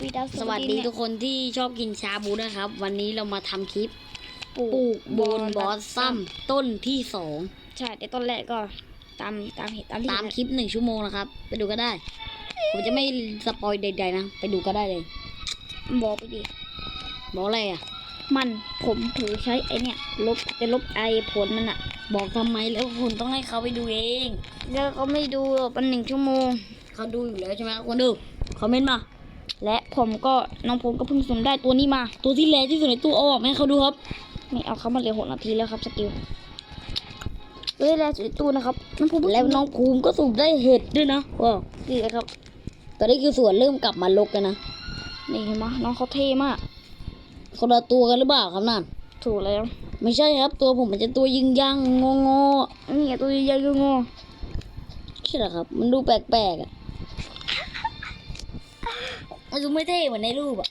พี่ดาวสวัสดีเนี่ยทุกคนที่ชอบกินชาบูนะครับ วันนี้เรามาทำคลิปปลูปลูกโบนบอสซัซัมต้นที่สองใช่แต่ต้นแรกก็ตามตามเหตุตามที่ตามคลิปหนึ่งชั่วโมงนะครับ ไปดูก็ได้ ผมจะไม่สปอยใดๆนะ ไปดูก็ได้เลย บอกไปดิบอกอะไรอะ มันผมถือใช้ไอเนี่ยลบจะลบไอผลมันอะบอกทำไมแล้วคุณต้องให้เขาไปดูเองแล้วเขาไม่ดูหรอกมันหนึ่งชั่วโมงเขาดูอยู่แล้วใช่ไหมคนดูคอมเมนต์มา และผมก็น้องผมก็เพิ่งสุ่มได้ตัวนี้มา ตัวที่แรงที่สุดในตู้เอาออกไหมเขาดูครับไม่เอาเขามาเหลือหกนาทีแล้วครับสกิลเฮ้ยแล้วสุดในตู้นะครับน้องผมแล้วน้องภูมิก็สูบได้เห็ดด้วยนะว้าวดีเลยครับ ตอนนี้คือสวนเริ่มกลับมาลกกันนะนี่เห็นไหมน้องเขาเท่มากคนละตัวกันหรือเปล่าครับนั่นถูกแล้ว ไม่ใช่ครับ ตัวผมมันจะตัวยิงยังงองอนี่ไงตัวใหญ่ๆงอใช่เหรอครับ มันดูแปลกๆอะ มันดูไม่เท่เหมือนในรูปอะ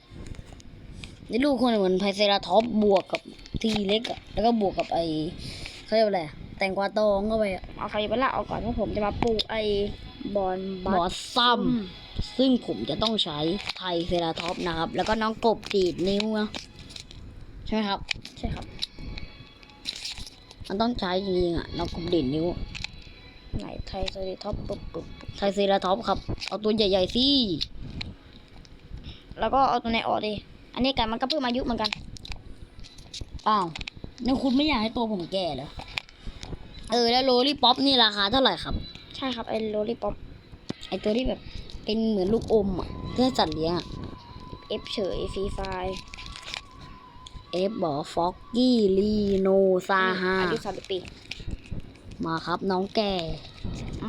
ในรูปคนเหมือนไพเซราท็อปบวกกับทีเล็กอะแล้วก็บวกกับไอเขาเรียกว่าอะไรอะแตงกวาตองเข้าไปอะเอาใครไปละเอาก่อนว่าผมจะมาปลูกไอบอลบอสซัมซึ่งผมจะต้องใช้ไทเซราท็อปนะครับ แล้วก็น้องกบดีดนิ้วนะใช่ไหมครับ ใช่ครับ มันต้องใช้จริงๆอะน้องกบดีดนิ้วไหนไทยสวัสดีท็อปปุ๊บปุ๊บปุ๊บไทเซราท็อปครับ เอาตัวใหญ่ๆสิ แล้วก็เอาตัวไหนออกดิอันนี้กันมันก็เพิ่มอายุเหมือนกัน อ้าวนี่คุณไม่อยากให้ตัวผมแก่เหรอ เออแล้วโรลลี่ป๊อปนี่ราคาเท่าไหร่ครับ ใช่ครับไอ้โรลลี่ป๊อป ไอตัวที่แบบเป็นเหมือนลูกอมอะเพื่อสัตว์เลี้ยงอะ เอฟเฉยฟรีไฟเอฟบอกฟอกกี้ลีโนซาฮาอายุสามสิบปี มาครับน้องแก่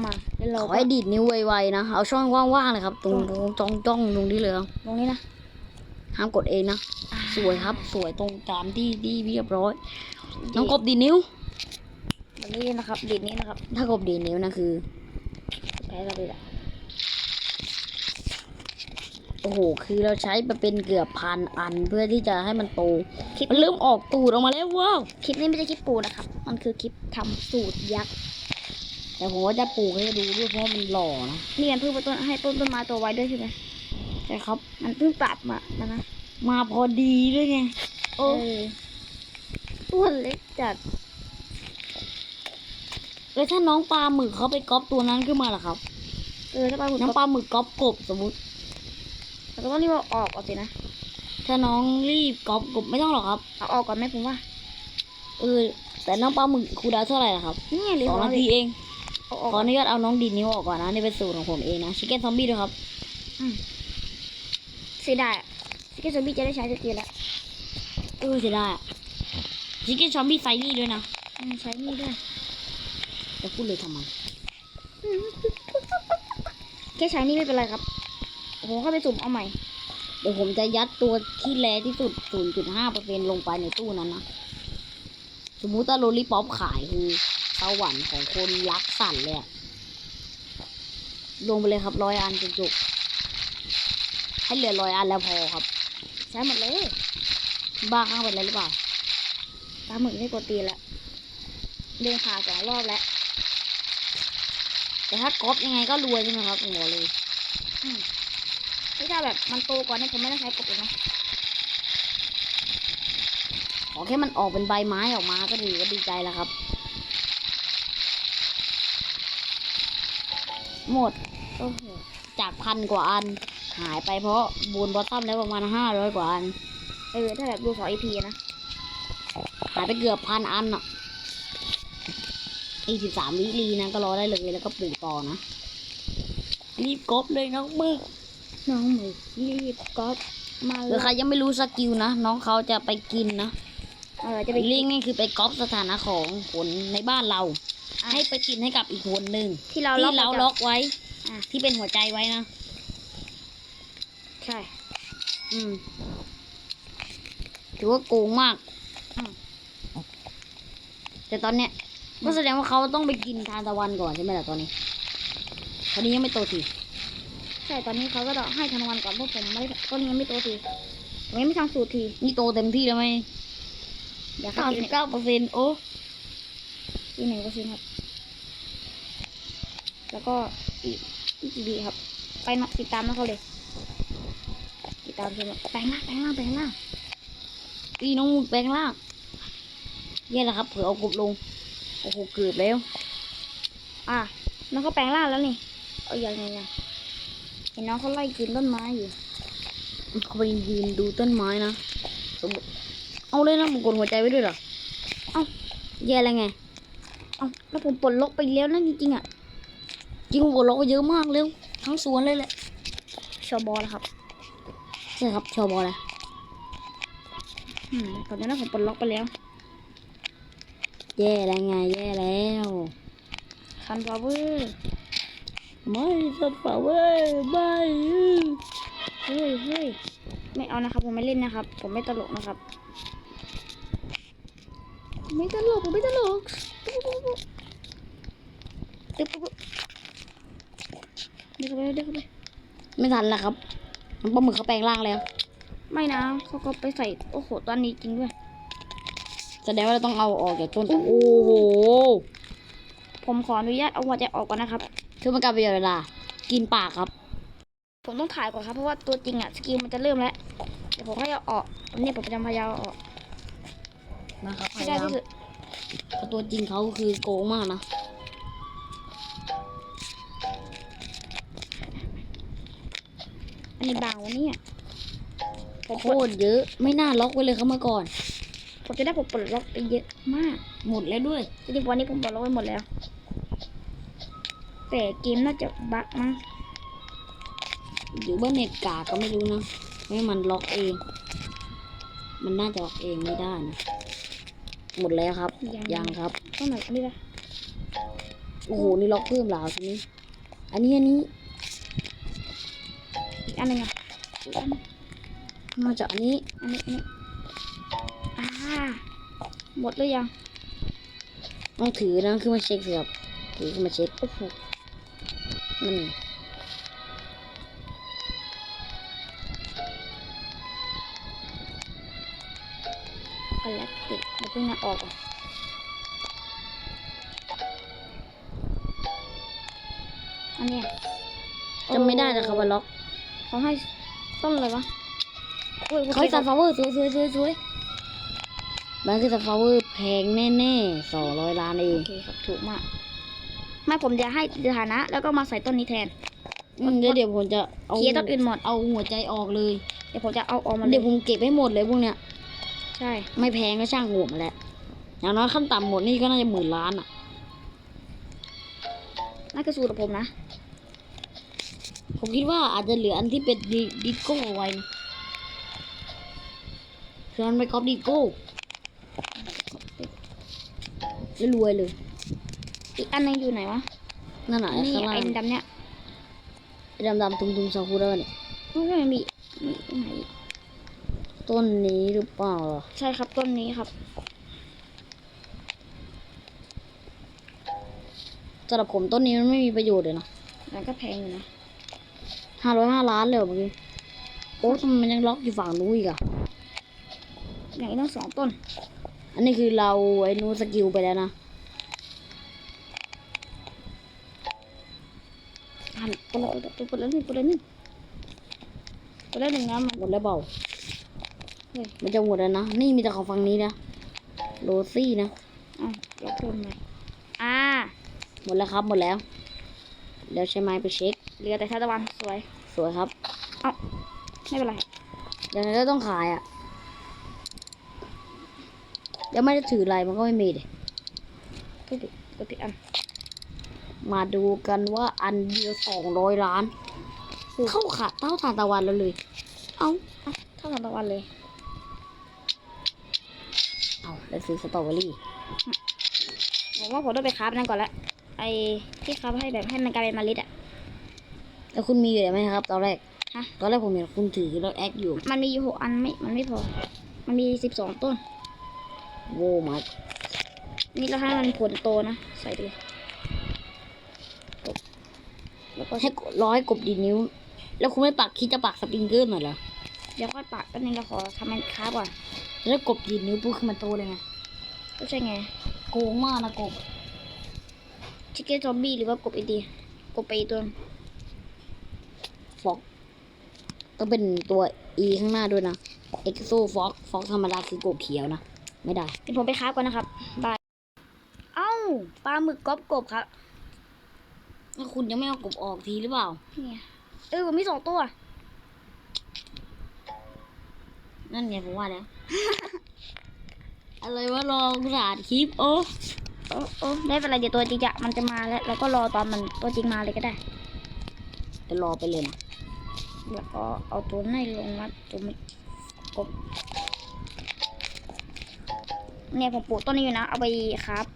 มาแล้วเราขอก็ให้ดีดนิ้วไวๆนะ เอาช่องว่างๆเลยครับ ตรงตรงจ้องจ้องตรงนี้เลยครับตรงนี้นะห้ามกดเองนะ สวยครับ สวยตรงตามที่ที่เรียบร้อย น้องกบดีดนิ้ววันนี้นะครับดีดนี้นะครับถ้ากบดีดนิ้วนะคือ แพ้กันเลยละโอ้โห คือเราใช้ไปเป็นเกือบพันอันเพื่อที่จะให้มันโต คลิปมันเริ่มออกตูดออกมาแล้วว้าว คลิปนี้ไม่ใช่คลิปปูนะครับ มันคือคลิปทำสูตรยักษ์ แต่ผมว่าจะปลูกให้ดูด้วยเพราะว่ามันหล่อนะนี่มันเพิ่งไปต้นให้ต้นต้นไม้ตัวไว้ด้วยใช่ไหมใช่ครับ มันเพิ่งปรับมานะนะมาพอดีด้วยไงโอ้ตัวเล็กจัดแล้วถ้าน้องปลาหมึกเขาไปก๊อปตัวนั้นขึ้นมาล่ะครับ เออถ้าปลาหมึกน้องปลาหมึกก๊อปกบสมมติเราก็ต้องรีบเอาออกก่อนสินะ ถ้าน้องรีบก๊อปกบไม่ต้องหรอกครับ เอาออกก่อนไหมผมว่า เออ แต่น้องปลาหมึกครูดาวเท่าไหร่ล่ะครับ นี่หรือสองเปล่นาทีเองเอาออก ขออนุญาตเอาน้องดีดนิ้วออกก่อนนะ นี่เป็นสูตรของผมเองนะชิคเก้นซอมบี้ด้วยครับเสียดายซิกเกอร์ซอมบี้จะได้ใช้สกิลแล้วเออเสียดายชิคเก้นซอมบี้ไซนี่ด้วยนะอืมใช้นี่ด้วยจะพูดเลยทำไมแค่ใช้นี่ไม่เป็นไรครับผมเข้าไปสุ่มเอาใหม่ เดี๋ยวผมจะยัดตัวที่แรที่สุด 0.5%ลงไปในตู้นั้นนะ สมมุติว่าโรลลี่ป๊อปขายคือ สวรรค์ของคนรักสัตว์เลยลงไปเลยครับร้อยอันจุกๆให้เหลือร้อยอันแล้วพอครับ ใช้หมดเลย บ้าข้างไปแล้วหรือเปล่าปลาหมึกไม่กดตีแล้วเดินขาสองรอบแล้ว แต่ถ้าก๊อปยังไงก็รวยใช่ไหมครับผมบอกเลยถ้าแบบมันโตกว่านี้ผมไม่ได้ใช้กดเลยนะขอแค่มันออกเป็นใบไม้ออกมาก็ถือว่าดีใจแล้วครับ หมดโอ้โหจากพันกว่าอัน หายไปเพราะบูนบอสซัมแล้วประมาณห้าร้อยกว่าอัน เออ ถ้าแบบดูสองอีพีนะ หายไปเกือบพันอันอะอีสิบสามวิลีนะก็รอได้เลยแล้วก็ปลูกต่อนะ รีบกบเลยน้องมึกน้องหมึกรีบก๊อปมาหเลรือยใครยังไม่รู้สกิลนะ น้องเขาจะไปกินนะเออจะไปลิงนี่คือไปก๊อปสถานะของคนในบ้านเราอะ ให้ไปกินให้กับอีกคนหนึ่งที่เราที่ล็อกเรามาจากล็อกไว้อะที่เป็นหัวใจไว้นะ ใช่ อืมถือว่าโกงมากอืมแต่ตอนเนี้ยก็แสดงว่าเขาต้องไปกินทานตะวันก่อนใช่ไหมล่ะตอนนี้ ตอนนี้ยังไม่โตทีใช่ตอนนี้เขาก็ต้องให้ทำงานก่อนเพราะผมไม่ได้ต้นยังไม่โตทีผมยังไม่ทำสูตรทีนี่โตเต็มที่แล้วไหมอยากเก้าให้สิกิบนเก้าเปอร์เซ็นต์โอ้อีกหนึ่งเปอร์เซ็นต์ครับ แล้วก็อีกอีกกี่บีครับ ไปเนาะติดตามนะเขาเลย ติดดตามชมแปลงร่างแปลงร่างแปลงร่างพี่น้องมูแปลงล่างแย่แล้วครับเผื่อเอากบลงโอ้โหเกือบแล้ว อะน้องเขาแปลงร่างแล้วนี่เอาอย่างไงยังเห็นน้องเขาไล่กินต้นไม้อยู่เขาไปยืนดูต้นไม้นะสมมติเอาเลยนะมึงกดหัวใจไว้ด้วยเหรอ เอ้าแย่แล้วไง เอาแล้วผมปลดล็อกไปแล้วนะจริงๆอะ จริงผมกดล็อกไว้เยอะมากเร็วทั้งสวนเลยแหละชอบอลครับใช่ครับชอบอเลยอืมตอนนี้นะผมปลดล็อกไปแล้ว แย่แล้วไงแย่แล้วคันฟลาเวอร์ไม่สัตว์ป่าเว้ยไม่เฮ้ยเฮ้ยไม่เอานะครับ ผมไม่เล่นนะครับ ผมไม่ตลกนะครับ ไม่ตลกผมไม่ตลกตึ๊บปุ๊บปุ๊บ เดี๋ยวเข้าไปเดี๋ยวเข้าไปไม่ทันแล้วครับปลาหมึกเขาแปลงร่างแล้ว ไม่นะเขาก็ไปใส่โอ้โหตอนนี้จริงด้วยแสดงว่าเราต้องเอาออกจากต้นโอ้โหผมขออนุญาตเอาหัวใจออกก่อนนะครับคือมันกลายเป็นเวลา กินปากครับ ผมต้องถ่ายก่อนครับเพราะว่าตัวจริงอะสกิลมันจะเริ่มแล้วเดี๋ยวผมให้เอาออกวันนี้ผมจะพยายามเอาออกนะครับให้ได้ที่สุดเพราะตัวจริงเขาคือโกงมากนะ อันนี้บางวันนี้อะผมโคปลดตรเยอะ ไม่น่าล็อกไว้เลยครับเมื่อก่อน ผมจะได้ผมปลดล็อกไปเยอะมาก หมดแล้วด้วยจริงๆวันนี้ผมปลดล็อกไปหมดแล้ว แต่เกมน่าจะบั๊กมั้งหรือว่าเน็ตกากก็ไม่รู้นะให้มันล็อกเอง มันน่าจะล็อกเองไม่ได้นะหมดแล้วครับ ยังครับต้องไหนอันนี้ละโอ้โห นี่ล็อกเพิ่มแล้วทีนี้ อันนี้อันนี้ อีกอันหนึ่งอะอีกอันหนึ่งมาจากอันนี้ อันนี้ อันนี้อ่าหมดหรือยัง ต้องถือนะคือมาเช็คสิครับถือขึ้นมาเช็คโอ้โหมันกแลกติกเดี๋ยวเพิ่งนะออกก่อนอันเนี้ยจำไม่ได้นะครับว่าล็อก เขาให้ต้นอะไรวะโอ้ยเขาให้ซันฟลาวเวอร์สวยสวยสวยสวยมันคือซันฟลาวเวอร์แพงแน่ๆสองร้อยล้านเอโองเคครับถูกมากไม่ผมจะให้ฐานะ แล้วก็มาใส่ต้นนี้แทนอืมเดี๋ยวเดี๋ยวผมจะเอาเคลียร์ต้นอื่นหมดเอาหัวใจออกเลย เดี๋ยวผมจะเอาออกมาเลเดี๋ยวยผมเก็บให้หมดเลยพวกเนี้ยใช่ ไม่แพงก็ช่างหัวมาแหละอย่างน้อยขั้นต่ำหมดนี่ก็น่าจะหมื่นล้านอะนั่นคือสูตรของผมนะ ผมคิดว่าอาจจะเหลืออันที่เป็นดิดิโก้เอาไว้นะคือมันไปก๊อปดิโก้แล้วรวยเลย อีกอันหนึงอยู่ไหนวะ นั่นน่ะไอ้นี่ข้างล่าไอ้งดำๆเนี่ยไอ้ดำๆตุ่มๆซากุระเนี่ยไม่มีมีตรงไหนอีกต้นนี้หรือเปล่าล่ะใช่ครับต้นนี้ครับสำหรับผมต้นนี้มันไม่มีประโยชน์เลยนะแล้วก็แพงอยู่นะ ห้าร้อยห้าล้านเลยเหรอเมื่อกี้โอ้ทำไมมันยังล็อกอยู่ฝั่งนู้นอีกอะอย่างนี้ต้องสองต้น อันนี้คือเราไอ้นู้นสกิลไปแล้วนะหันปลดแล้วปลดแล้วหนึ่งปลดแล้วหนึ่งปลดแล้วหนึ่งนะมันหมดแล้วเปล่าเฮ้ยมันจะหมดแล้วนะ นี่มีแต่ของฝั่งนี้นะ โรซี่นะอะเดี๋ยวเพิ่มหน่อยอ่าหมดแล้วครับหมดแล้วเดี๋ยวใช้ไม้ไปเช็ค เหลือแต่ทานตะวันส วย สวยครับไม่เป็นไร ยังไงก็ต้องขายอะ่ะ ยังไม่ได้ถืออะไรมันก็ไม่มีเลยก็ติดก็ติดอัน มาดูกันว่าอันเดียวสองร้อยล้าน เข้าขาเต้าทานตะวันแล้วเลย เอาเท่าทานตะวันเลย เอาแล้วซื้อสตรอเบอรี่ผมว่าผมต้องไปคราฟนั่นก่อนละไอ้ที่คราฟให้แบบให้มันกลายเป็นเมล็ดอะ แล้วคุณมีอยู่ไหมครับ ตอนแรกฮะตอนแรกผมเห็นคุณถือแล้วแอคอยู่ มันมีอยู่หกอันไม่ มันไม่พอ มันมีสิบสองต้น โว้มานี่เราให้มันผลโตนะ ใส่ไปเลยกบแล้วก็ให้กดร้อยกบดีดนิ้ว แล้วคุณไม่ปักคิดจะปักสปริงเกอร์หน่อยเหรอเดี๋ยวค่อยปักแป๊บนึงเราขอทำมันคราฟก่อนแล้วกบดีดนิ้วปุ๊บขึ้นมาโตเลยไงก็ใช่ไงโกงมากนะกบชิคเก้นซอมบี้หรือว่ากบอีดีกบไปอีกตัว ฟอก ต้องเป็นตัว E ข้างหน้าด้วยนะ EXO Fox Fox ธรรมดาคือกบเขียวนะ ไม่ได้เดี๋ยวผมไปค้าฟก่อนนะครับบายเอ้าปลาหมึกกรอบกบครับแล้วคุณยังไม่เอากบออกทีหรือเปล่าเนี่ยเออผมมีสองตัว นั่นไงผมว่าแล้ว อะไรวะลองสาดคลิปโอ้โอ้โอ้ได้เป็นไรเดี๋ยวตัวจริงจะมันจะมาแล้วแล้วก็รอตอนมันตัวจริงมาเลยก็ได้จะรอไปเลยนะ แล้วก็เอาตัวในลงมาตัวมันกบเนี่ยผมปลูกต้นนี้อยู่นะ เอาไปครับ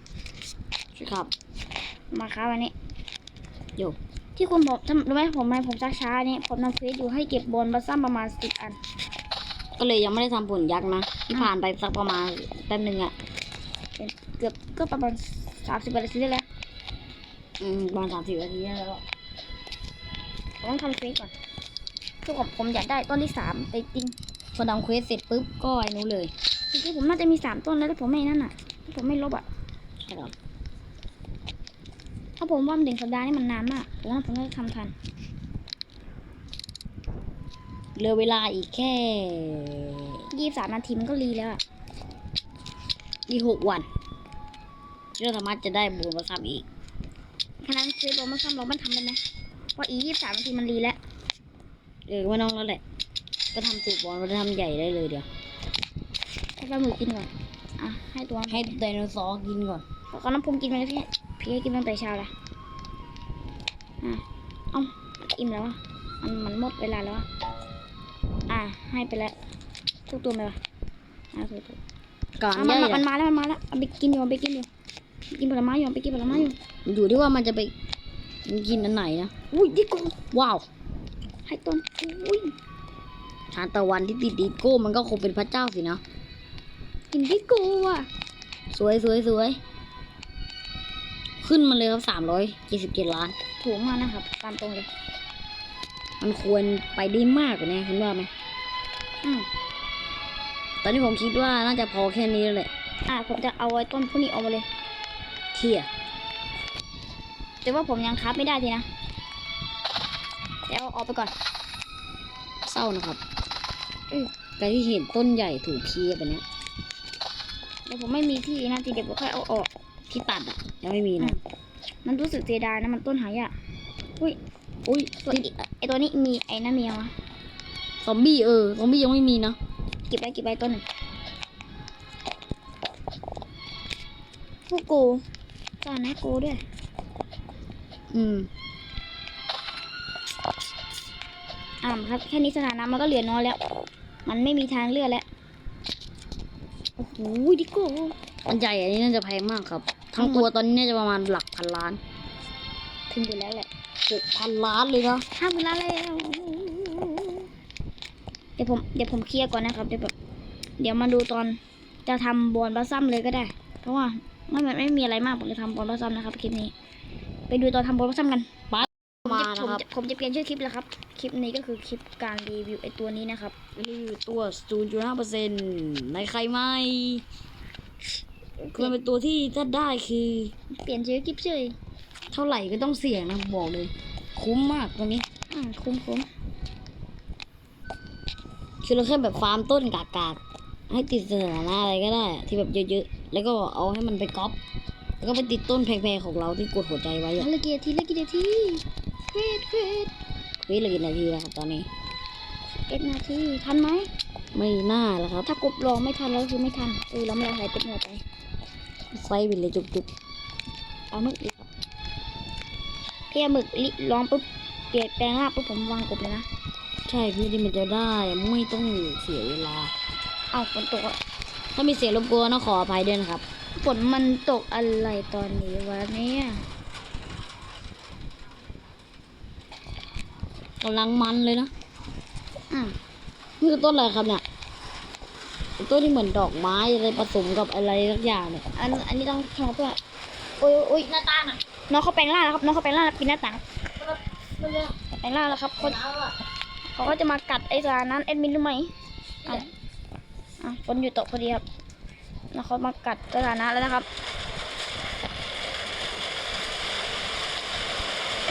ครับ มาครับวันนี้โยที่คุณผมทำรู้ไหมผมทำไมผมช้าช้าๆนี่ผมทำเฟซอยู่ให้เก็บบอลบัสซัมประมาณสิบอัน ก็เลยยังไม่ได้ทำผลยักษ์นะที่ผ่านไปสักประมาณแป๊บหนึ่งอะเป็นเกือบก็ประมาณสามสิบนาทีได้แล้วอืมประมาณสามสิบนาทีแล้วผมต้องทำเฟซก่อน คือผมผมอยากได้ต้นที่สามแต่จริงพอทำเควสเสร็จปุ๊บก็ไอ้นู้นเลยจริงๆผมน่าจะมีสามต้นแล้วแต่ผมไม่นั่นอะถ้าผมไม่ลบอะใช่ครับถ้าผมว่ามันถึงสัปดาห์นี่มันนานมากผมว่าผมน่าจะทำทันเหลือเวลาอีกแค่ยี่สามนาทีมันก็รีแล้วอะอีหกวันที่เราสามารถจะได้บูนมาซ้ำอีกขนาดเฟซลงมาซ้ำเรามันทำได้ไหมเพราะอียี่สามนาทีมันรีแล้ว เออไม่ต้องแล้วแหละ ก็ทำสูตรบอลมาทำใหญ่ได้เลยเดี๋ยวให้ปลาหมึกกินก่อน อะ ให้ตัวให้ไดโนเสาร์กินก่อนแล้วก็น้ำพุงกินไปเลยพี่ พี่ให้กินตั้งแต่เช้าละอะเอ้าอิ่มแล้วอะมันมันหมดเวลาแล้วอะ อะ ให้ไปแล้วทุกตัวไหมวะอะทุกตัวก่อนอะใหมัญ่นมันอะมาแล้วมันมาแล้วเอาไปกินอยู่เอาไปกินอยู่กินผลไม้อยู่เอาไปกินผลไม้อยู่อยู่ที่ว่ามันจะไปมันกินอันไหนนะ อุ้ยดิโก้ว้าว ให้ต้นอุ้ยทานตะวันที่ติดดิโก้มันก็คงเป็นพระเจ้าสินะกินดิโก้อะ สวยสวยสวย ขึ้นมาเลยครับสามร้อยเจ็ดสิบเจ็ดล้าน ถูกมากนะครับ ตามตรงเลย มันควรไปได้มากกว่านี้คุณว่าไหมอืมตอนนี้ผมคิดว่าน่าจะพอแค่นี้แล้วแหละ อะผมจะเอาไว้ต้นพวกนี้ออกมาเลย เที่ยแต่ว่าผมยังคับไม่ได้ทีนะ เดี๋ยวเอาออกไปก่อน เศร้านะครับอืมการที่เห็นต้นใหญ่ถูกเคลียร์แบบเนี้ยเดี๋ยวผมไม่มีที่นะทีเดี๋ยวผมค่อยเอาออกที่ตัดอะยังไม่มีนะ มันรู้สึกเสียดายนะมันต้นหายากอุ้ยอุ้ยตัวอีไอตัวนี้มีไอ้นั่นมียังวะซอมบี้เออซอมบี้ยังไม่มีนะเก็บไว้เก็บไว้ต้นหนึ่งพวกกูก่อนนะกูด้วย อืม อ่าครับแค่นี้สถานะมันก็เหลือน้อยแล้ว มันไม่มีทางเลือกแล้วโอ้โหดิโก้อันใหญ่อันนี้น่าจะแพงมากครับ ทั้งตัวตอนนี้น่าจะประมาณหลักพันล้านถึงอยู่แล้วแหละหกพันล้านเลยนะห้าหมื่นล้านแล้วเดี๋ยวผมเดี๋ยวผมเคลียร์ก่อนนะครับเดี๋ยวแบบเดี๋ยวมาดูตอนจะทำบอลบัสซัมเลยก็ได้ เพราะว่าไม่ไม่ไม่มีอะไรมากผมจะทำบอลบัสซัมนะครับคลิปนี้ ไปดูตอนทำบอลบัสซัมกันมา ผมนะครับจะผมจะเปลี่ยนชื่อคลิปแล้วครับ คลิปนี้ก็คือคลิปการรีวิวไอตัวนี้นะครับ รีวิวตัว 0.5เปอร์เซ็นต์ในใครไม่คือมันเป็นตัวที่ถ้าได้คือ เปลี่ยนชื่อคลิปเฉยเท่าไหร่ก็ต้องเสี่ยงนะบอกเลย คุ้มมากตัวนี้อืมคุ้มคุ้มคือเราแค่แบบฟาร์มต้นกากๆให้ติดสถานะอะไรก็ได้อะที่แบบเยอะๆ แล้วก็เอาให้มันไปก๊อปแล้วก็ไปติดต้นแพงๆของเราที่กดหัวใจไว้อะเหลือกี่นาทีเหลือกี่นาที เควดเควดเฮ้ยเหลือกี่นาทีแล้วครับตอนนี้เอ็ดนาทีทันไหมไม่น่าแล้วครับ ถ้ากบลองไม่ทันแล้วคือไม่ทันเออเราไม่เอาใส่เป็ดหัวไปไฟบินเลยจุกเอาหมึกอีกครับพี่เอาหมึกลิลองปุ๊บเปลี่ยนแปลงร่างปุ๊บผมวางกบเลยนะๆใช่เพื่อที่มันจะได้ไม่ต้องเสียเวลาเอาฝนตกอะถ้ามีเสียงรบกวนต้องขออภัยด้วยนะครับฝนมันตกอะไรตอนนี้วะเนี่ยำลังมันเลยนะอะนี่คือต้นอะไรครับเนี่ยเป็นต้นที่เหมือนดอกไม้อะไรผสมกับอะไรสักอย่างเนี่ยอันอันนี้ต้องทำเพื่อโอ้ยโอ้ยหน้าต่างอะน้องเขาแปลงร่างแล้วครับน้องเขาแปลงร่างแล้วปิดหน้าต่างแปลงร่างแล้วครับเขาเขาก็จะมากัดไอ้สารนั้นแอดมินรู้ไหมอะอะฝนอยู่ตกพอดีครับแล้วเขามากัดสถานะแล้วนะครับ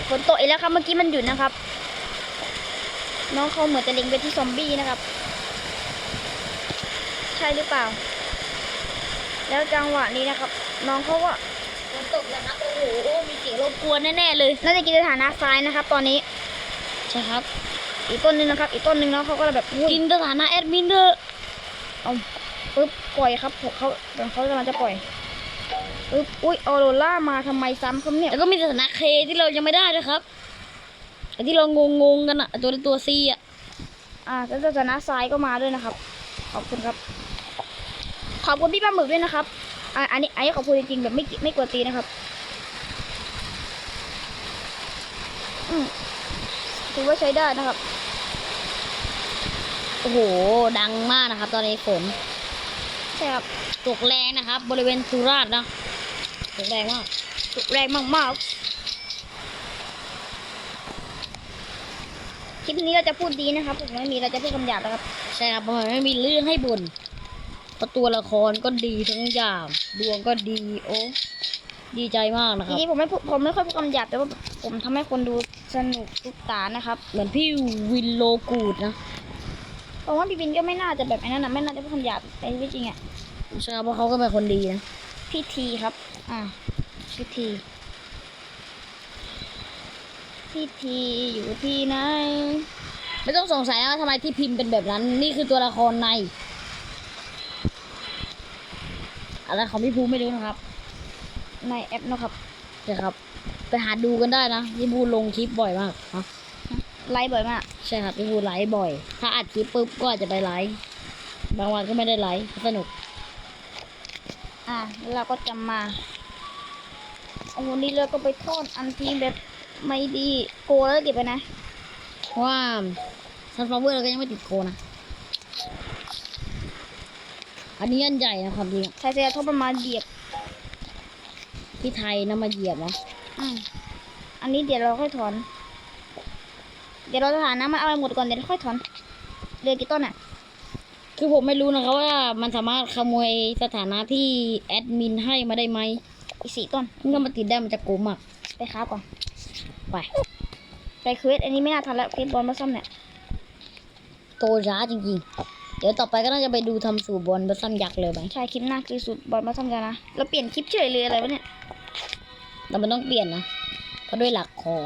ฝนตกอีกแล้วครับเมื่อกี้มันหยุดนะครับ น้องเขาเหมือนจะเล็งไปที่ซอมบี้นะครับ ใช่หรือเปล่า แล้วจังหวะนี้นะครับ น้องเขาก็ฝนตกแล้วครับโอ้โหมีเสียงรบกวนแน่ๆเลยน่าจะกินสถานะซ้ายนะครับ ตอนนี้ใช่ครับ อีกต้นหนึงนะครับ อีกต้นหนึงน้องเขาก็แบบอุ้ยกินสถานะแอดมินเถอะเอาปึ๊บปล่อยครับผมเขาเดี๋ยวเขากำลังจะปล่อยปึ๊บอุ้ยออโรล่ามาทำไมซ้ำครับเนี่ยแล้วก็มีสถานะเคที่เรายังไม่ได้ด้วยครับ ไอที่เรางงๆกันอะตัวตัวซีอะอ่าแล้วสถานะซ้ายก็มาด้วยนะครับ ขอบคุณครับ ขอบคุณพี่ปลาหมึกด้วยนะครับอ่าอันนี้อันนี้ขอบคุณจริงๆแบบไม่กิไม่กวนตีนนะครับอืมถือว่าใช้ได้นะครับ โอ้โห ดังมากนะครับ ตอนนี้ฝนใช่ครับตกแรงนะครับ บริเวณสุราษฎร์นะตกแรงมากสุดแรงมากๆ คลิปนี้เราจะพูดดีนะครับผมไม่มีเราจะพูดคำหยาบนะครับ ใช่ครับเพราะมันไม่มีเรื่องให้บ่นเพราะตัวละครก็ดีทั้งอย่างดวงก็ดี โอ้ดีใจมากนะคทีรับนี้ผมไม่พูดผมไม่ค่อยพูดคำหยาบแต่ว่าผมทำให้คนดูสนุกทุกตานะครับ เหมือนพี่วินโลกูดนะผมว่าพี่บินก็ไม่น่าจะแบบไอ้นั่นนะไม่น่าจะพูดคำหยาบในชีวิตจริงอะใช่ครับเพราะเขาก็เป็นคนดีนะพี่ทีครับ อ่าพี่ที พี่ทีอยู่ที่ไหน ไม่ต้องสงสัยนะว่าทำไมที่พิมพ์เป็นแบบนั้น นี่คือตัวละครใน อะไรของพี่ภูไม่รู้นะครับ ในแอปนะครับใช่ครับ ไปหาดูกันได้นะพี่ภูลงคลิปบ่อยมากนะไลฟ์บ่อยมาก ใช่ครับพี่ภูไลฟ์บ่อย ถ้าอัดคลิปปุ๊บก็อาจจะไปไลฟ์บางวันก็ไม่ได้ไลฟ์สนุก อ่าแล้วเราก็จะมาโอ้โหนี่เราก็ไปทอดอันทีแบบ ไม่ดีโกแล้วเก็บไปนะเพราะว่าซันฟลาวเวอร์เราก็ยังไม่ติดโคนะ อันนี้อันใหญ่นะความจริงอะใช้เสียทบประมาณเหยียบที่ไทยนะมาเหยียบนะอืมอันนี้เดี๋ยวเราค่อยถอน เดี๋ยวเราจะหาน้ำมาเอาไปหมดก่อนเดี๋ยวค่อยถอนเรือกี่ต้นอะ คือผมไม่รู้นะครับว่ามันสามารถขโมยสถานะที่แอดมินให้มาได้ไหมอีกสี่ต้นมันก็มาติดได้มันจะโกงมากไปค้าก่อน ไปไปเควสอันนี้ไม่น่าทันแล้วเควสบอลมาซ่อมเนี่ยโตช้าจริงๆ เดี๋ยวต่อไปก็น่าจะไปดูทำสูตรบอลบัสซัมยักษ์เลยไหมใช่คลิปหน้าคือสูตรบอลมาซ่อมกันนะเราเปลี่ยนคลิปเฉยเลยอะไรวะเนี่ยแต่มันต้องเปลี่ยนนะเพราะด้วยหลักของ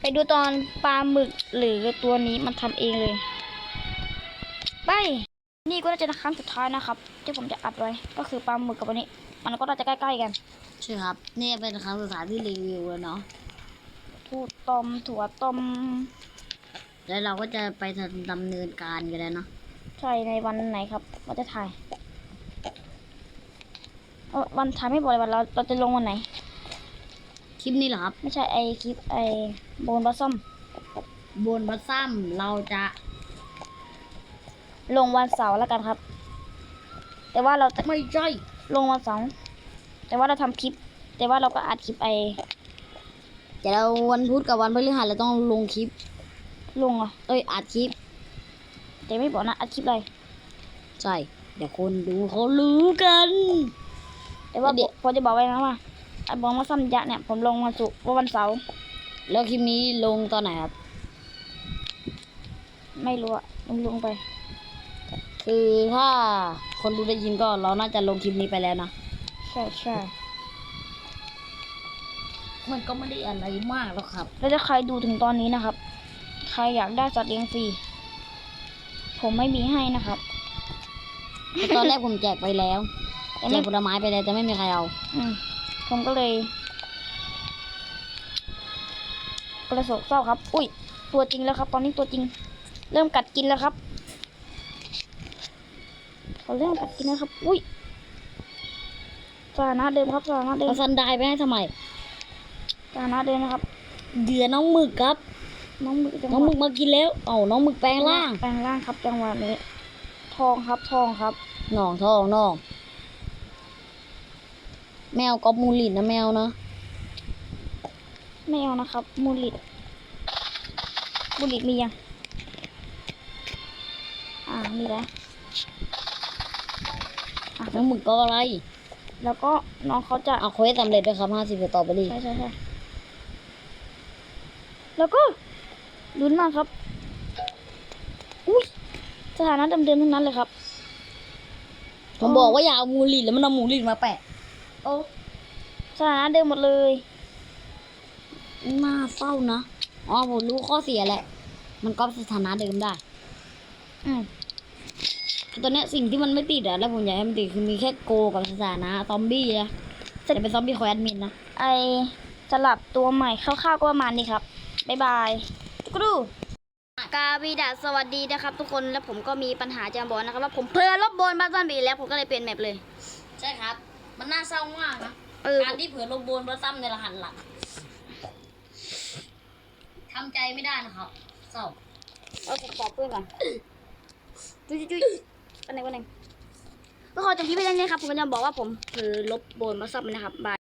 ไปดูตอนปลาหมึกหรือตัวนี้มันทำเองเลยไปนี่ก็น่าจะครั้งสุดท้ายนะครับ ที่ผมจะอัดไว้ก็คือปลาหมึกกับวันนี้ มันก็น่าจะใกล้ๆกันใช่ครับนี่เป็นครั้งสุดท้ายที่รีวิวแล้วเนาะ ทูตต้มถั่วต้ม แล้วเราก็จะไปดำเนินการกันแล้วเนาะใช่ในวันไหนครับเราจะถ่ายเออวันถ่ายไม่บอกเลยวันเราเราจะลงวันไหน คลิปนี้เหรอครับ ไม่ใช่ไอคลิปไอโบนบัสซัมบนบัสซัมเราจะลงวันเสาร์แล้วกันครับ แต่ว่าเราจะไม่ใช่ลงวันเสาร์แต่ว่าเราทำคลิป แต่ว่าเราก็อัดคลิปไอ แต่เราวันพุธกับวันพฤหัสเราต้องลงคลิป ลงอะเอ้ยอัดคลิป แต่ไม่บอกนะอัดคลิปอะไรใช่เดี๋ยวคนดูเขารู้กันแต่ว่าเดี๋ยวผมจะบอกไว้นะว่าไอบอลบัสซัมยะเนี่ยผมลงวันศุกร์ว่าวันเสาร์แล้วคลิปนี้ลงตอนไหนครับ ไม่รู้อะลงลงไป คือถ้าคนดูได้ยินก็เราน่าจะลงคลิปนี้ไปแล้วนะ ใช่ใช่ มันก็ไม่ได้อะไรมากแล้วครับ แล้วถ้าใครดูถึงตอนนี้นะครับ ใครอยากได้สัตว์เลี้ยงฟรี ผมไม่มีให้นะครับ ตอนแรกผมแจกไปแล้วแต่แจไม่กผลไม้ไปแล้วแต่ไม่มีใครเอา อืมผมก็เลยกระโศกเศร้าครับ อุ้ย ตัวจริงแล้วครับ ตอนนี้ตัวจริง เริ่มกัดกินแล้วครับเขาเริ่มกัดกินแล้วครับ อุ้ยสถานะเดิมครับสถานะเดิมเอาซันไดไปให้ทำไม สถานะเดิมนะครับ เดือน้องหมึกครับ น้องหมึกจังหน้องหมึวะกมากินแล้วเอ้าน้องหมึกแปลงร่างแปลงร่างครับจังหวะนี้ ทองครับทองครับ หนองทองน้อง แมวก๊อปมูลินนะแมวนะไม่เอานะครับ มูลิตมูลิตมียัง อ่ามีแล้ว น้องหมึกก็อะไรแล้วก็น้องเขาจะเอาเควสสำเร็จด้วยครับห้าสิบต่อไปดิ ใช่ใช่ใช่ แล้วก็ลุ้นมากครับสถานะเดิมๆทั้งนั้นเลยครับ ผมบอกว่าอย่าเอามูลินแล้วมันเอามูลินมาแปะ โอ้สถานะเดิมหมดเลยน่าเศร้านะ อ๋อผมรู้ข้อเสียแหละ มันก็สถานะเดิมได้ อืมคือตอนเนี้ยสิ่งที่มันไม่ติดอะแล้วผมอยากให้มันติดคือมีแค่โกกับสถานะซอมบี้นะจะเป็นซอมบี้คอยแอดมินนะ ไอสลับตัวใหม่คร่าวๆก็ประมาณนี้ครับ บ๊ายบายกรูกาบิดาสวัสดีนะครับ ทุกคนแล้วผมก็มีปัญหาจะมาบอกนะครับว่าผมเพลินลบบนบ้านซ่อนบีแล้วผมก็เลยเปลี่ยนแมปเลย ใช่ครับ มันน่าเศร้ามากนะเออ การที่เผื่อลงโบนมาซ้ำในรหัสหลักทำใจไม่ได้นะครับเศร้าเอาผมขอเพื่อนก่อนจุ๊ยจุ๊ยปันไหนปันไหนก็ขอจบคลิปไปแล้วนะครับผมก็จะบอกว่าผมเผลอลบโบนมาซับนะครับบาย